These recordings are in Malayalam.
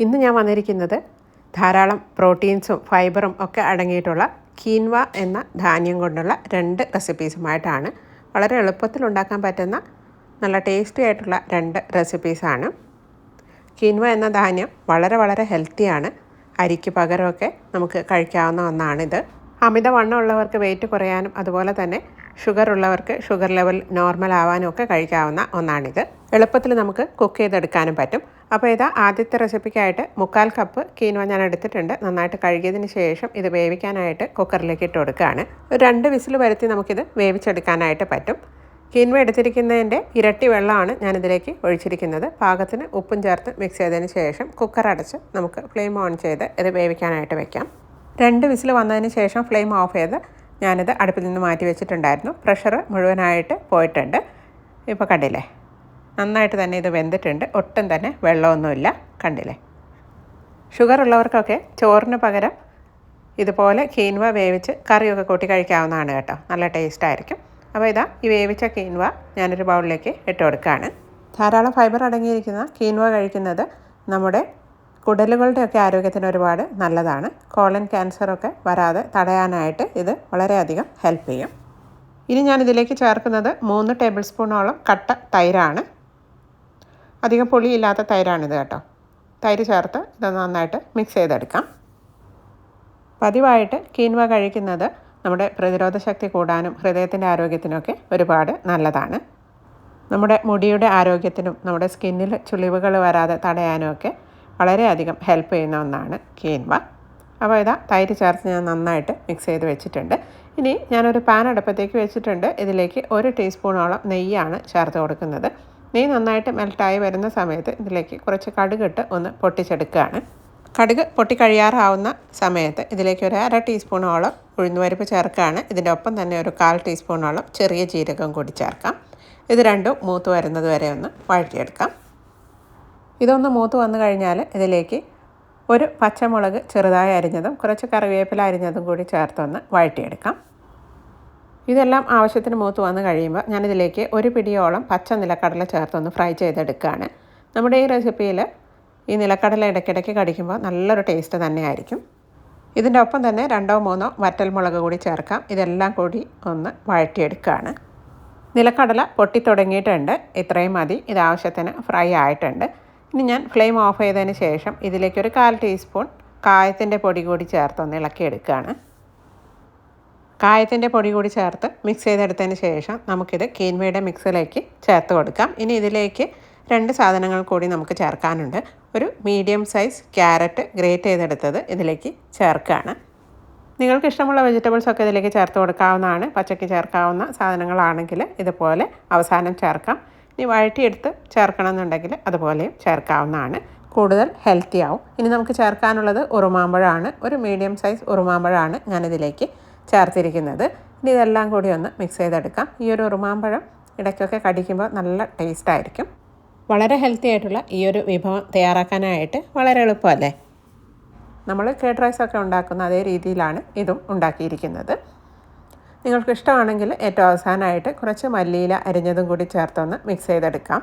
ഇന്ന് ഞാൻ വന്നിരിക്കുന്നത് ധാരാളം പ്രോട്ടീൻസും ഫൈബറും ഒക്കെ അടങ്ങിയിട്ടുള്ള കീൻവ എന്ന ധാന്യം കൊണ്ടുള്ള രണ്ട് റെസിപ്പീസുമായിട്ടാണ് വളരെ എളുപ്പത്തിൽ ഉണ്ടാക്കാൻ പറ്റുന്ന നല്ല ടേസ്റ്റി ആയിട്ടുള്ള രണ്ട് റെസിപ്പീസാണ് കീൻവ എന്ന ധാന്യം വളരെ വളരെ ഹെൽത്തിയാണ് അരിക്ക് പകരമൊക്കെ നമുക്ക് കഴിക്കാവുന്ന ഒന്നാണിത്. അമിതവണ്ണമുള്ളവർക്ക് വെയിറ്റ് കുറയാനും അതുപോലെ തന്നെ ഷുഗർ ഉള്ളവർക്ക് ഷുഗർ ലെവൽ നോർമൽ ആവാനും ഒക്കെ കഴിക്കാവുന്ന ഒന്നാണിത്. എളുപ്പത്തിൽ നമുക്ക് കുക്ക് ചെയ്തെടുക്കാനും പറ്റും. അപ്പോൾ ഇതാ ആദ്യത്തെ റെസിപ്പിക്കായിട്ട് മുക്കാൽ കപ്പ് കീനോ ഞാൻ എടുത്തിട്ടുണ്ട്. നന്നായിട്ട് കഴുകിയതിന് ശേഷം ഇത് വേവിക്കാനായിട്ട് കുക്കറിലേക്ക് ഇട്ട് കൊടുക്കുകയാണ്. ഒരു രണ്ട് വിസിൽ വരുത്തി നമുക്കിത് വേവിച്ചെടുക്കാനായിട്ട് പറ്റും. കീൻവ എടുത്തിരിക്കുന്നതിന്റെ ഇരട്ടി വെള്ളമാണ് ഞാനിതിലേക്ക് ഒഴിച്ചിരിക്കുന്നത്. പാകത്തിന് ഉപ്പും ചേർത്ത് മിക്സ് ചെയ്തതിന് ശേഷം കുക്കർ അടച്ച് നമുക്ക് ഫ്ലെയിം ഓൺ ചെയ്ത് ഇത് വേവിക്കാനായിട്ട് വെക്കാം. രണ്ട് വിസിൽ വന്നതിന് ശേഷം ഫ്ലെയിം ഓഫ് ചെയ്ത് ഞാനിത് അടുപ്പിൽ നിന്ന് മാറ്റി വെച്ചിട്ടുണ്ടായിരുന്നു പ്രഷർ മുഴുവനായിട്ട് പോയിട്ടുണ്ട്. ഇപ്പോൾ കണ്ടില്ലേ? നന്നായിട്ട് തന്നെ ഇത് വെന്തിട്ടുണ്ട്. ഒട്ടും തന്നെ വെള്ളമൊന്നുമില്ല. കണ്ടില്ലേ? ഷുഗർ ഉള്ളവർക്കൊക്കെ ചോറിന് പകരം ഇതുപോലെ കീൻവ വേവിച്ച് കറിയൊക്കെ കൂട്ടി കഴിക്കാവുന്നതാണ് കേട്ടോ. നല്ല ടേസ്റ്റായിരിക്കും. അപ്പോൾ ഇതാ ഈ വേവിച്ച കീൻവ ഞാനൊരു ബൗളിലേക്ക് ഇട്ട് കൊടുക്കുകയാണ്. ധാരാളം ഫൈബർ അടങ്ങിയിരിക്കുന്ന കീൻവ കഴിക്കുന്നത് നമ്മുടെ കുടലുകളുടെയൊക്കെ ആരോഗ്യത്തിന് ഒരുപാട് നല്ലതാണ്. കോളൻ ക്യാൻസറൊക്കെ വരാതെ തടയാനായിട്ട് ഇത് വളരെയധികം ഹെൽപ്പ് ചെയ്യും. ഇനി ഞാനിതിലേക്ക് ചേർക്കുന്നത് മൂന്ന് ടേബിൾ സ്പൂണോളം കട്ട തൈരാണ്. അധികം പുളിയില്ലാത്ത തൈരാണിത് കേട്ടോ. തൈര് ചേർത്ത് ഇത് നന്നായിട്ട് മിക്സ് ചെയ്തെടുക്കാം. പതിവായിട്ട് കീൻവ കഴിക്കുന്നത് നമ്മുടെ പ്രതിരോധ ശക്തി കൂടാനും ഹൃദയത്തിന്റെ ആരോഗ്യത്തിനൊക്കെ ഒരുപാട് നല്ലതാണ്. നമ്മുടെ മുടിയുടെ ആരോഗ്യത്തിനും നമ്മുടെ സ്കിന്നിൽ ചുളിവുകൾ വരാതെ തടയാനും ഒക്കെ വളരെയധികം ഹെൽപ്പ് ചെയ്യുന്ന ഒന്നാണ് കീൻവ അപ്പോൾ ഇതാ തൈര് ചേർത്ത് ഞാൻ നന്നായിട്ട് മിക്സ് ചെയ്ത് വെച്ചിട്ടുണ്ട്. ഇനി ഞാനൊരു പാൻ അടുപ്പത്തേക്ക് വെച്ചിട്ടുണ്ട്. ഇതിലേക്ക് ഒരു ടീസ്പൂണോളം നെയ്യാണ് ചേർത്ത് കൊടുക്കുന്നത്. നെയ്യ് നന്നായിട്ട് മെൽട്ടായി വരുന്ന സമയത്ത് ഇതിലേക്ക് കുറച്ച് കടുകിട്ട് ഒന്ന് പൊട്ടിച്ചെടുക്കുകയാണ്. കടുക് പൊട്ടിക്കഴിയാറാവുന്ന സമയത്ത് ഇതിലേക്ക് ഒരു അര ടീസ്പൂണോളം ഉഴുന്നുപരിപ്പ് ചേർക്കുകയാണ്. ഇതിന്റെ ഒപ്പം തന്നെ ഒരു കാൽ ടീസ്പൂണോളം ചെറിയ ജീരകം കൂടി ചേർക്കാം. ഇത് രണ്ടും മൂത്ത് വരുന്നത് വരെ ഒന്ന് വഴറ്റിയെടുക്കാം. ഇതൊന്ന് മൂത്ത് വന്നു കഴിഞ്ഞാൽ ഇതിലേക്ക് ഒരു പച്ചമുളക് ചെറുതായി അരിഞ്ഞതും കുറച്ച് കറിവേപ്പില അരിഞ്ഞതും കൂടി ചേർത്തൊന്ന് വഴറ്റിയെടുക്കാം. ഇതെല്ലാം ആവശ്യത്തിന് മൂത്ത് വന്ന് കഴിയുമ്പോൾ ഞാനിതിലേക്ക് ഒരു പിടിയോളം പച്ച നിലക്കടല ചേർത്തൊന്ന് ഫ്രൈ ചെയ്തെടുക്കുകയാണ്. നമ്മുടെ ഈ റെസിപ്പിയിൽ ഈ നിലക്കടല ഇടയ്ക്കിടയ്ക്ക് കടിക്കുമ്പോൾ നല്ലൊരു ടേസ്റ്റ് തന്നെയായിരിക്കും. ഇതിന്റെ ഒപ്പം തന്നെ രണ്ടോ മൂന്നോ വറ്റൽമുളക് കൂടി ചേർക്കാം. ഇതെല്ലാം കൂടി ഒന്ന് വഴറ്റിയെടുക്കുകയാണ്. നിലക്കടല പൊട്ടി തുടങ്ങിയിട്ടുണ്ട്. ഇത്രയും മതി. ഇത് ആവശ്യത്തിന് ഫ്രൈ ആയിട്ടുണ്ട്. ഇനി ഞാൻ ഫ്ലെയിം ഓഫ് ചെയ്തതിന് ശേഷം ഇതിലേക്ക് ഒരു കാൽ ടീസ്പൂൺ കായത്തിന്റെ പൊടി കൂടി ചേർത്തൊന്ന് ഇളക്കിയെടുക്കുകയാണ്. കായത്തിന്റെ പൊടി കൂടി ചേർത്ത് മിക്സ് ചെയ്തെടുത്തതിന് ശേഷം നമുക്കിത് കീൻവയുടെ മിക്സിലേക്ക് ചേർത്ത് കൊടുക്കാം. ഇനി ഇതിലേക്ക് രണ്ട് സാധനങ്ങൾ കൂടി നമുക്ക് ചേർക്കാനുണ്ട്. ഒരു മീഡിയം സൈസ് ക്യാരറ്റ് ഗ്രേറ്റ് ചെയ്തെടുത്തത് ഇതിലേക്ക് ചേർക്കുകയാണ് നിങ്ങൾക്ക് ഇഷ്ടമുള്ള വെജിറ്റബിൾസ് ഒക്കെ ഇതിലേക്ക് ചേർത്ത് കൊടുക്കാവുന്നതാണ്. പച്ചക്ക് ചേർക്കാവുന്ന സാധനങ്ങളാണെങ്കിൽ ഇതുപോലെ അവസാനം ചേർക്കാം. ഇനി വഴറ്റിയെടുത്ത് ചേർക്കണമെന്നുണ്ടെങ്കിൽ അതുപോലെയും ചേർക്കാവുന്നതാണ്. കൂടുതൽ ഹെൽത്തി ആവും. ഇനി നമുക്ക് ചേർക്കാനുള്ളത് ഉറുമാമ്പഴമാണ്. ഒരു മീഡിയം സൈസ് ഉറുമാമ്പഴമാണ് ഞാനിതിലേക്ക് ചേർത്തിരിക്കുന്നത്. ഇനി ഇതെല്ലാം കൂടി ഒന്ന് മിക്സ് ചെയ്തെടുക്കാം. ഈ ഒരു ഉറുമാമ്പഴം ഇടയ്ക്കൊക്കെ കടിക്കുമ്പോൾ നല്ല ടേസ്റ്റ് ആയിരിക്കും. വളരെ ഹെൽത്തി ആയിട്ടുള്ള ഈ ഒരു വിഭവം തയ്യാറാക്കാനായിട്ട് വളരെ എളുപ്പമല്ലേ? നമ്മൾ റൈസ് ഒക്കെ ഉണ്ടാക്കുന്ന അതേ രീതിയിലാണ് ഇതും ഉണ്ടാക്കിയിരിക്കുന്നത്. നിങ്ങൾക്ക് ഇഷ്ടമാണെങ്കിൽ ഏറ്റവും അവസാനമായിട്ട് കുറച്ച് മല്ലിയില അരിഞ്ഞതും കൂടി ചേർത്തൊന്ന് മിക്സ് ചെയ്തെടുക്കാം.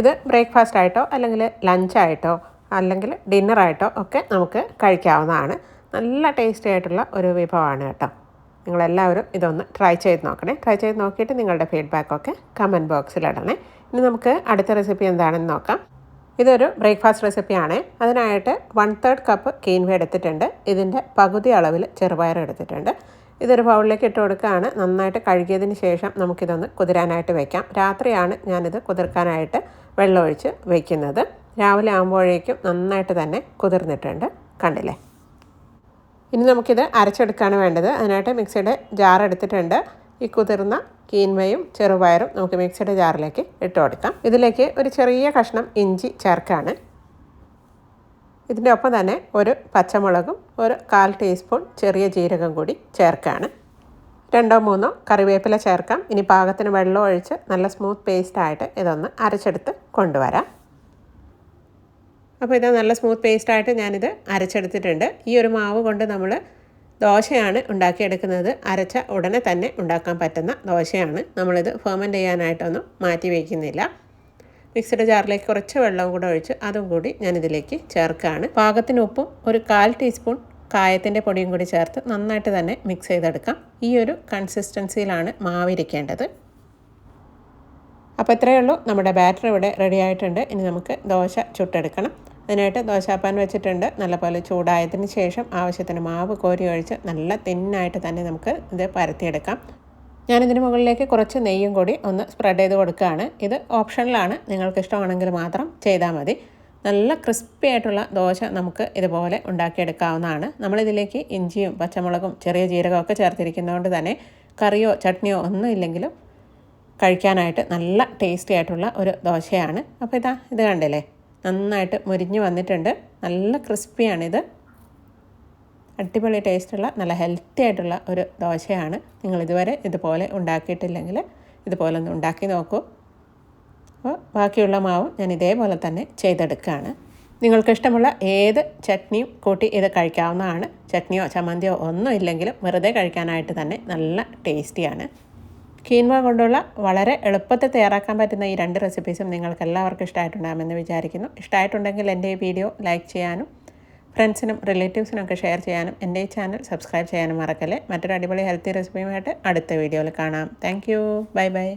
ഇത് ബ്രേക്ക്ഫാസ്റ്റ് ആയിട്ടോ അല്ലെങ്കിൽ ലഞ്ചായിട്ടോ അല്ലെങ്കിൽ ഡിന്നറായിട്ടോ ഒക്കെ നമുക്ക് കഴിക്കാവുന്നതാണ്. നല്ല ടേസ്റ്റി ആയിട്ടുള്ള ഒരു വിഭവമാണ് കേട്ടോ. നിങ്ങളെല്ലാവരും ഇതൊന്ന് ട്രൈ ചെയ്ത് നോക്കണേ. ട്രൈ ചെയ്ത് നോക്കിയിട്ട് നിങ്ങളുടെ ഫീഡ്ബാക്കൊക്കെ കമന്റ് ബോക്സിൽ ഇടണേ. ഇനി നമുക്ക് അടുത്ത റെസിപ്പി എന്താണെന്ന് നോക്കാം. ഇതൊരു ബ്രേക്ക്ഫാസ്റ്റ് റെസിപ്പിയാണ് അതിനായിട്ട് വൺ തേർഡ് കപ്പ് കീൻവ എടുത്തിട്ടുണ്ട്. ഇതിന്റെ പകുതി അളവിൽ ചെറുപയർ എടുത്തിട്ടുണ്ട്. ഇതൊരു ബൗളിലേക്ക് ഇട്ട് കൊടുക്കുകയാണ്. നന്നായിട്ട് കഴുകിയതിന് ശേഷം നമുക്കിതൊന്ന് കുതിരാനായിട്ട് വയ്ക്കാം രാത്രിയാണ് ഞാനിത് കുതിർക്കാനായിട്ട് വെള്ളമൊഴിച്ച് വയ്ക്കുന്നത് രാവിലെ ആകുമ്പോഴേക്കും നന്നായിട്ട് തന്നെ കുതിർന്നിട്ടുണ്ട്. കണ്ടില്ലേ? ഇനി നമുക്കിത് അരച്ചെടുക്കുകയാണ് വേണ്ടത്. അതിനായിട്ട് മിക്സിയുടെ ജാർ എടുത്തിട്ടുണ്ട്. ഈ കുതിർന്ന കീൻവയും ചെറുപയറും നമുക്ക് മിക്സിയുടെ ജാറിലേക്ക് ഇട്ട് കൊടുക്കാം. ഇതിലേക്ക് ഒരു ചെറിയ കഷ്ണം ഇഞ്ചി ചേർക്കുകയാണ് ഇതിന്റെ ഒപ്പം തന്നെ ഒരു പച്ചമുളകും ഒരു കാൽ ടീസ്പൂൺ ചെറിയ ജീരകം കൂടി ചേർക്കുകയാണ് രണ്ടോ മൂന്നോ കറിവേപ്പില ചേർക്കാം. ഇനി പാകത്തിന് വെള്ളം ഒഴിച്ച് നല്ല സ്മൂത്ത് പേസ്റ്റായിട്ട് ഇതൊന്ന് അരച്ചെടുത്ത് കൊണ്ടുവരാം. അപ്പോൾ ഇത് നല്ല സ്മൂത്ത് പേസ്റ്റായിട്ട് ഞാനിത് അരച്ചെടുത്തിട്ടുണ്ട്. ഈ ഒരു മാവ് കൊണ്ട് നമ്മൾ ദോശയാണ് ഉണ്ടാക്കിയെടുക്കുന്നത്. അരച്ച ഉടനെ തന്നെ ഉണ്ടാക്കാൻ പറ്റുന്ന ദോശയാണ്. നമ്മളിത് ഫെർമെന്റ് ചെയ്യാനായിട്ടൊന്നും മാറ്റി വയ്ക്കുന്നില്ല മിക്സിയുടെ ജാറിലേക്ക് കുറച്ച് വെള്ളവും കൂടെ ഒഴിച്ച് അതും കൂടി ഞാനിതിലേക്ക് ചേർക്കുകയാണ്. പാകത്തിന് ഉപ്പും ഒരു കാൽ ടീസ്പൂൺ കായത്തിന്റെ പൊടിയും കൂടി ചേർത്ത് നന്നായിട്ട് തന്നെ മിക്സ് ചെയ്തെടുക്കാം. ഈ ഒരു കൺസിസ്റ്റൻസിയിലാണ് മാവിരിക്കേണ്ടത് അപ്പോൾ ഇത്രയേ ഉള്ളൂ. നമ്മുടെ ബാറ്റർ ഇവിടെ റെഡി ആയിട്ടുണ്ട്. ഇനി നമുക്ക് ദോശ ചുട്ടെടുക്കണം. അതിനായിട്ട് ദോശാപ്പാൻ വെച്ചിട്ടുണ്ട്. നല്ലപോലെ ചൂടായതിന് ശേഷം ആവശ്യത്തിന് മാവ് കോരി ഒഴിച്ച് നല്ല തിന്നായിട്ട് തന്നെ നമുക്ക് ഇത് പരത്തിയെടുക്കാം. ഞാനിതിന് മുകളിലേക്ക് കുറച്ച് നെയ്യും കൂടി ഒന്ന് സ്പ്രെഡ് ചെയ്ത് കൊടുക്കുകയാണ്. ഇത് ഓപ്ഷനിലാണ്. നിങ്ങൾക്ക് ഇഷ്ടമാണെങ്കിൽ മാത്രം ചെയ്താൽ മതി. നല്ല ക്രിസ്പി ആയിട്ടുള്ള ദോശ നമുക്ക് ഇതുപോലെ ഉണ്ടാക്കിയെടുക്കാവുന്നതാണ്. നമ്മളിതിലേക്ക് ഇഞ്ചിയും പച്ചമുളകും ചെറിയ ജീരകമൊക്കെ ചേർത്തിരിക്കുന്നതുകൊണ്ട് തന്നെ കറിയോ ചട്നിയോ ഒന്നും ഇല്ലെങ്കിലും കഴിക്കാനായിട്ട് നല്ല ടേസ്റ്റി ആയിട്ടുള്ള ഒരു ദോശയാണ്. അപ്പോൾ ഇതാ ഇത് കണ്ടില്ലേ? നന്നായിട്ട് മുരിഞ്ഞ് വന്നിട്ടുണ്ട്. നല്ല ക്രിസ്പിയാണിത്. അടിപൊളി ടേസ്റ്റുള്ള നല്ല ഹെൽത്തി ആയിട്ടുള്ള ഒരു ദോശയാണ്. നിങ്ങൾ ഇതുവരെ ഇതുപോലെ ഉണ്ടാക്കിയിട്ടില്ലെങ്കിൽ ഇതുപോലെ ഒന്ന് ഉണ്ടാക്കി നോക്കൂ. അപ്പോൾ ബാക്കിയുള്ള മാവും ഞാൻ ഇതേപോലെ തന്നെ ചെയ്തെടുക്കുകയാണ്. നിങ്ങൾക്കിഷ്ടമുള്ള ഏത് ചട്നിയും കൂട്ടി ഇത് കഴിക്കാവുന്നതാണ്. ചട്നിയോ ചമ്മന്തിയോ ഒന്നും ഇല്ലെങ്കിലും വെറുതെ കഴിക്കാനായിട്ട് തന്നെ നല്ല ടേസ്റ്റിയാണ്. കീൻവ കൊണ്ടുള്ള വളരെ എളുപ്പത്തിൽ തയ്യാറാക്കാൻ പറ്റുന്ന ഈ രണ്ട് റെസിപ്പീസും നിങ്ങൾക്ക് എല്ലാവർക്കും ഇഷ്ടമായിട്ടുണ്ടാകുമെന്ന് വിചാരിക്കുന്നു. ഇഷ്ടമായിട്ടുണ്ടെങ്കിൽ എന്റെ ഈ വീഡിയോ ലൈക്ക് ചെയ്യാനും ഫ്രണ്ട്സിനും റിലേറ്റീവ്സിനും ഒക്കെ ഷെയർ ചെയ്യാനും എന്റെ ഈ ചാനൽ സബ്സ്ക്രൈബ് ചെയ്യാനും മറക്കല്ലേ. മറ്റൊരു അടിപൊളി ഹെൽത്തി റെസിപ്പിയുമായിട്ട് അടുത്ത വീഡിയോയിൽ കാണാം. Thank bye bye